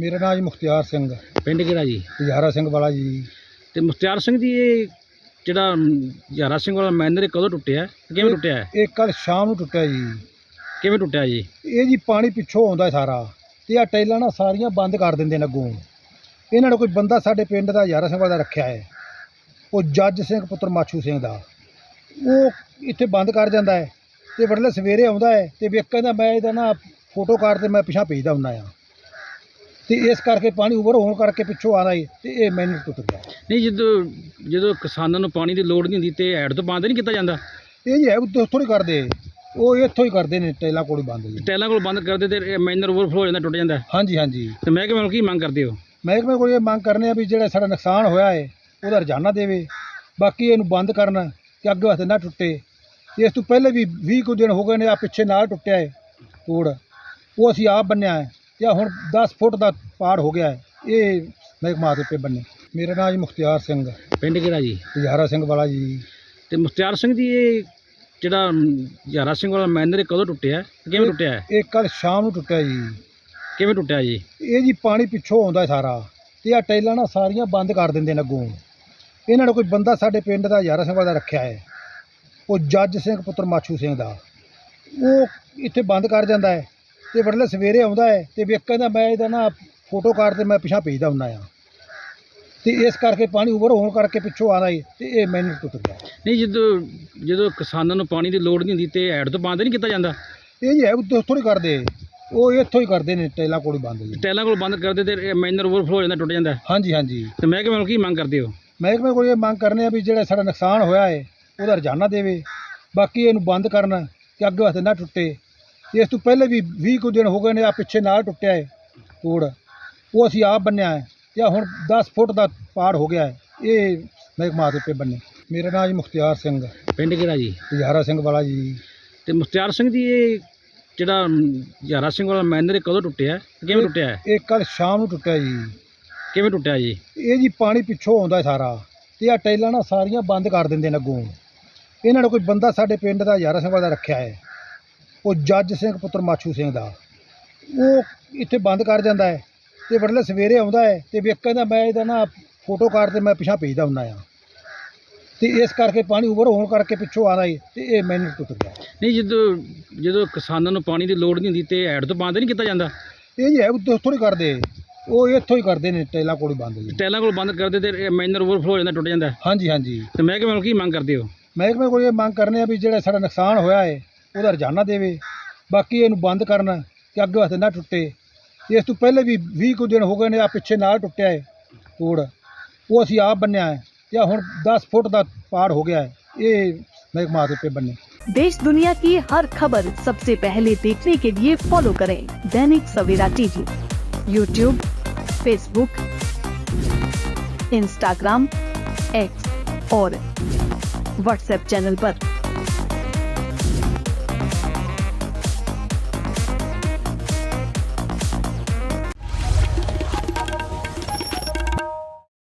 ਮੇਰਾ ਨਾਮ ਜੀ ਮੁਖਤਿਆਰ ਸਿੰਘ ਪਿੰਡ ਕਿਹੜਾ ਜੀ? ਹਜ਼ਾਰਾ ਸਿੰਘ ਵਾਲਾ ਜੀ। ਤੇ ਮੁਖਤਿਆਰ ਸਿੰਘ ਜੀ ਇਹ ਜਿਹੜਾ ਹਜ਼ਾਰਾ ਸਿੰਘ ਵਾਲਾ ਮੈਨਰ ਇਹ ਕਦੋਂ ਟੁੱਟਿਆ? ਕਿਵੇਂ ਟੁੱਟਿਆ? ਹੈ? ਇਹ ਕੱਲ ਸ਼ਾਮ ਨੂੰ ਟੁੱਟਿਆ ਜੀ। ਕਿਵੇਂ ਟੁੱਟਿਆ ਜੀ? ਇਹ ਜੀ ਪਾਣੀ ਪਿੱਛੋਂ ਆਉਂਦਾ ਹੈ ਸਾਰਾ। ਤੇ ਆ ਟੈਲਾਂ ਨਾ ਸਾਰੀਆਂ ਬੰਦ ਕਰ ਦਿੰਦੇ ਨੇ ਅੱਗੋਂ। ਇਹਨਾਂ ਨੇ ਕੋਈ ਬੰਦਾ ਸਾਡੇ ਪਿੰਡ ਦਾ ਹਜ਼ਾਰਾ ਸਿੰਘ ਵਾਲਾ ਰੱਖਿਆ ਹੈ। ਉਹ ਜੱਜ ਸਿੰਘ ਪੁੱਤਰ ਮਾਛੂ ਸਿੰਘ ਦਾ। ਉਹ ਇੱਥੇ ਬੰਦ ਕਰ ਜਾਂਦਾ ਹੈ। ਤੇ ਬੜਲੇ ਸਵੇਰੇ ਆਉਂਦਾ ਹੈ ਤੇ ਵੇਖ ਕਹਿੰਦਾ ਮੈਂ ਇਹਦਾ ਨਾ ਫੋਟੋ ਕਾਰ ਤੇ ਮੈਂ ਪਿਛਾਂ ਭੇਜਦਾ ਹੁੰਦਾ ਆ ਤੇ ਇਸ ਕਰਕੇ ਪਾਣੀ ਉਵਰ ਹੋਣ ਕਰਕੇ ਪਿੱਛੋਂ ਆਦਾ ਹੈ ਤੇ ਇਹ ਮੈਨੂੰ ਟੁੱਟ ਗਿਆ। ਨਹੀਂ ਜਦੋਂ ਜਦੋਂ ਕਿਸਾਨਾਂ ਨੂੰ ਪਾਣੀ ਦੀ ਲੋੜ ਨਹੀਂ ਹੁੰਦੀ ਤੇ ਐਡ ਤੋਂ ਬੰਦ ਨਹੀਂ ਕੀਤਾ ਜਾਂਦਾ? ਇਹ ਜੀ ਹੈ ਉੱਥੋਂ ਨਹੀਂ ਕਰਦੇ ਉਹ ਇੱਥੋਂ ਹੀ ਕਰਦੇ ਨੇ ਟੈਲਾਂ ਕੋਲ ਬੰਦ ਜੀ। ਟੈਲਾਂ ਕੋਲ ਬੰਦ ਕਰਦੇ ਤੇ ਮੈਨਰ ਓਵਰਫਲੋ ਹੋ ਜਾਂਦਾ ਟੁੱਟ ਜਾਂਦਾ? ਹਾਂਜੀ ਹਾਂਜੀ। ਤੇ ਮੈਂ ਕਿਵੇਂ ਕੀ ਮੰਗ ਕਰਦੇ ਹੋ? ਮਹਿਕਮੇ ਕੋਲ ਇਹ ਮੰਗ ਕਰਨੇ ਆ ਵੀ ਜਿਹੜਾ ਸਾਡਾ ਨੁਕਸਾਨ ਹੋਇਆ ਹੈ ਉਹਦਾ ਰੁਝਾਨਾ ਦੇਵੇ। ਬਾਕੀ ਇਹਨੂੰ ਬੰਦ ਕਰਨ ਕਿ ਅੱਗੇ ਵਾਸਤੇ ਨਾ ਟੁੱਟੇ। ਇਸ ਤੋਂ ਪਹਿਲੇ ਵੀ 20 ਕੁ ਦਿਨ ਹੋ ਗਏ ਨੇ ਆ ਪਿੱਛੇ ਨਾਲ ਟੁੱਟਿਆ ਹੈ ਤੋੜ ਉਹ ਅਸੀਂ ਆਪ ਬੰਨਿਆ ਹੈ ਤੇ ਆਹ ਹੁਣ 10 ਫੁੱਟ ਦਾ ਪਾੜ ਹੋ ਗਿਆ ਹੈ ਇਹ ਮਹਿਕਮਾ ਦੇ ਪੇ ਬੰਨੇ। ਮੇਰਾ ਨਾਮ ਜੀ ਮੁਖਤਿਆਰ ਸਿੰਘ ਪਿੰਡ ਕਿਹੜਾ ਜੀ? ਹਜ਼ਾਰਾ ਸਿੰਘ ਵਾਲਾ ਜੀ। ਤੇ ਮੁਖਤਿਆਰ ਸਿੰਘ ਜੀ ਇਹ ਜਿਹੜਾ ਹਜ਼ਾਰਾ ਸਿੰਘ ਵਾਲਾ ਮੈਨਰ ਇਹ ਕਦੋਂ ਟੁੱਟਿਆ? ਕਿਵੇਂ ਟੁੱਟਿਆ? ਹੈ? ਇਹ ਕੱਲ ਸ਼ਾਮ ਨੂੰ ਟੁੱਟਿਆ ਜੀ। ਕਿਵੇਂ ਟੁੱਟਿਆ ਜੀ? ਇਹ ਜੀ ਪਾਣੀ ਪਿੱਛੋਂ ਆਉਂਦਾ ਹੈ ਸਾਰਾ। ਤੇ ਆ ਟੈਲਾਂ ਨਾ ਸਾਰੀਆਂ ਬੰਦ ਕਰ ਦਿੰਦੇ ਨੇ ਅੱਗੋਂ। ਇਹਨਾਂ ਨੇ ਕੋਈ ਬੰਦਾ ਸਾਡੇ ਪਿੰਡ ਦਾ ਹਜ਼ਾਰਾ ਸਿੰਘ ਵਾਲਾ ਰੱਖਿਆ ਹੈ। ਉਹ ਜੱਜ ਸਿੰਘ ਪੁੱਤਰ ਮਾਛੂ ਸਿੰਘ ਦਾ। ਉਹ ਇੱਥੇ ਬੰਦ ਕਰ ਜਾਂਦਾ ਹੈ। ਤੇ ਬੜਲੇ ਸਵੇਰੇ ਆਉਂਦਾ ਹੈ ਤੇ ਵੇਖ ਕਹਿੰਦਾ ਮੈਂ ਇਹਦਾ ਨਾ ਫੋਟੋ ਕਾਰ ਤੇ ਮੈਂ ਪਿਛਾਂ ਭੇਜਦਾ ਹੁੰਦਾ ਆ ਤੇ ਇਸ ਕਰਕੇ ਪਾਣੀ ਉਵਰ ਹੋਣ ਕਰਕੇ ਪਿੱਛੋਂ ਆਦਾ ਹੈ ਤੇ ਇਹ ਮੈਨੂੰ ਟੁੱਟ ਗਿਆ। ਨਹੀਂ ਜਦੋਂ ਜਦੋਂ ਕਿਸਾਨਾਂ ਨੂੰ ਪਾਣੀ ਦੀ ਲੋੜ ਨਹੀਂ ਹੁੰਦੀ ਤੇ ਐਡ ਤੋਂ ਬੰਦ ਨਹੀਂ ਕੀਤਾ ਜਾਂਦਾ? ਇਹ ਜੀ ਹੈ ਉੱਥੇ ਨਹੀਂ ਕਰਦੇ। ਉਹ ਇੱਥੋਂ ਹੀ ਕਰਦੇ ਨੇ ਟੈਲਾਂ ਕੋਲ ਹੀ ਬੰਦ ਜੀ ਟੈਲਾਂ ਕੋਲ ਬੰਦ ਕਰਦੇ ਤੇ ਮੈਨਰ ਓਵਰਫਲੋ ਹੋ ਜਾਂਦਾ ਟੁੱਟ ਜਾਂਦਾ। ਹਾਂਜੀ ਹਾਂਜੀ। ਤੇ ਮੈਂ ਕਿਵੇਂ ਕੀ ਮੰਗ ਕਰਦੇ ਹੋ? ਮਹਿਕਮੇ ਕੋਲ ਇਹ ਮੰਗ ਕਰਨੇ ਆ ਵੀ ਜਿਹੜਾ ਸਾਡਾ ਨੁਕਸਾਨ ਹੋਇਆ ਹੈ ਉਹਦਾ ਰੁਝਾਨਾ ਦੇਵੇ। ਬਾਕੀ ਇਹਨੂੰ ਬੰਦ ਕਰਨ ਕਿ ਅੱਗੇ ਵਾਸਤੇ ਨਾ ਟੁੱਟੇ। ਇਸ ਤੋਂ ਪਹਿਲੇ ਵੀ 20 ਕੁ ਦਿਨ ਹੋ ਗਏ ਨੇ ਆ ਪਿੱਛੇ ਨਾਲ ਟੁੱਟਿਆ ਹੈ ਤੋੜ ਉਹ ਅਸੀਂ ਆਪ ਬੰਨਿਆ ਹੈ ਤੇ ਹੁਣ 10 ਫੁੱਟ ਦਾ ਪਾੜ ਹੋ ਗਿਆ ਹੈ ਇਹ ਮਹਿਕਮਾ ਦੇ ਪੇ ਬੰਨੇ। ਮੇਰਾ ਨਾਮ ਜੀ ਮੁਖਤਿਆਰ ਸਿੰਘ ਪਿੰਡ ਕਿਹੜਾ ਜੀ? ਹਜ਼ਾਰਾ ਸਿੰਘ ਵਾਲਾ ਜੀ। ਤੇ ਮੁਖਤਿਆਰ ਸਿੰਘ ਜੀ ਇਹ ਜਿਹੜਾ ਹਜ਼ਾਰਾ ਸਿੰਘ ਵਾਲਾ ਮੈਨਰ ਇਹ ਕਦੋਂ ਟੁੱਟਿਆ? ਕਿਵੇਂ ਟੁੱਟਿਆ ਹੈ? ਇਹ ਕੱਲ ਸ਼ਾਮ ਨੂੰ ਟੁੱਟਿਆ ਜੀ। ਕਿਵੇਂ ਟੁੱਟਿਆ ਜੀ? ਇਹ ਜੀ ਪਾਣੀ ਪਿੱਛੋਂ ਆਉਂਦਾ ਹੈ ਸਾਰਾ ਤੇ ਆ ਟੈਲਾਂ ਨਾ ਸਾਰੀਆਂ ਬੰਦ ਕਰ ਦਿੰਦੇ ਨੇ ਅੱਗੋਂ। ਇਹਨਾਂ ਨੇ ਕੋਈ ਬੰਦਾ ਸਾਡੇ ਪਿੰਡ ਦਾ ਹਜ਼ਾਰਾ ਸਿੰਘ ਵਾਲਾ ਦਾ ਰੱਖਿਆ ਹੈ ਉਹ ਜੱਜ ਸਿੰਘ ਪੁੱਤਰ ਮਾਛੂ ਸਿੰਘ ਦਾ। ਉਹ ਇੱਥੇ ਬੰਦ ਕਰ ਜਾਂਦਾ ਹੈ ਤੇ ਬੜਲੇ ਸਵੇਰੇ ਆਉਂਦਾ ਹੈ ਤੇ ਵੇਖ ਕਹਿੰਦਾ ਮੈਂ ਇਹਦਾ ਨਾ ਫੋਟੋ ਕਾਰ ਤੇ ਮੈਂ ਪਿਛਾਂ ਭੇਜਦਾ ਹੁੰਦਾ ਆ ਤੇ ਇਸ ਕਰਕੇ ਪਾਣੀ ਉਵਰ ਹੋਣ ਕਰਕੇ ਪਿੱਛੋਂ ਆਦਾ ਹੈ ਤੇ ਇਹ ਮੈਨੂੰ ਟੁੱਟ ਗਿਆ ਨਹੀਂ ਜਦੋਂ ਜਦੋਂ ਕਿਸਾਨਾਂ ਨੂੰ ਪਾਣੀ ਦੀ ਲੋੜ ਨਹੀਂ ਹੁੰਦੀ ਤੇ ਐਡ ਤੋਂ ਬੰਦ ਨਹੀਂ ਕੀਤਾ ਜਾਂਦਾ? ਇਹ ਜੀ ਹੈ ਉੱਥੇ ਉੱਥੋਂ ਨਹੀਂ ਕਰਦੇ। ਉਹ ਇੱਥੋਂ ਹੀ ਕਰਦੇ ਨੇ ਟੈਲਾਂ ਕੋਲ ਬੰਦ ਜੀ। ਟੈਲਾਂ ਕੋਲ ਬੰਦ ਕਰਦੇ ਤੇ ਇਹ ਮੈਨਰ ਓਵਰਫਲੋ ਹੋ ਜਾਂਦਾ ਟੁੱਟ ਜਾਂਦਾ। ਹਾਂਜੀ ਹਾਂਜੀ। ਤੇ ਮੈਂ ਕਿਵੇਂ ਕੀ ਮੰਗ ਕਰਦੇ ਹੋ? ਮਹਿਕਮੇ ਕੋਲ ਇਹ ਮੰਗ ਕਰਨੇ ਆ ਵੀ ਜਿਹੜਾ ਸਾਡਾ ਨੁਕਸਾਨ ਹੋਇਆ ਹੈ ਉਹਦਾ ਰੁਝਾਨਾ ਦੇਵੇ ਬਾਕੀ ਇਹਨੂੰ ਬੰਦ ਕਰਨ ਕਿ ਅੱਗੇ ਵਾਸਤੇ ਨਾ ਟੁੱਟੇ ਇਸ ਤੋਂ ਪਹਿਲੇ ਵੀ 20 ਕੁ ਦਿਨ ਹੋ ਗਏ ਨੇ ਆ ਪਿੱਛੇ ਨਾਲ ਟੁੱਟਿਆ ਹੈ ਤੋੜ ਉਹ ਅਸੀਂ ਆਪ ਬੰਨਿਆ ਹੈ ਤੇ ਆਹ ਹੁਣ 10 ਫੁੱਟ ਦਾ ਪਾੜ ਹੋ ਗਿਆ ਹੈ ਇਹ ਮਹਿਕਮਾ ਦੇ ਪੇ ਬੰਨੇ देश दुनिया की हर खबर सबसे पहले देखने के लिए फॉलो करें Dainik Savera TV YouTube Facebook Instagram X और व्हाट्सएप चैनल पर।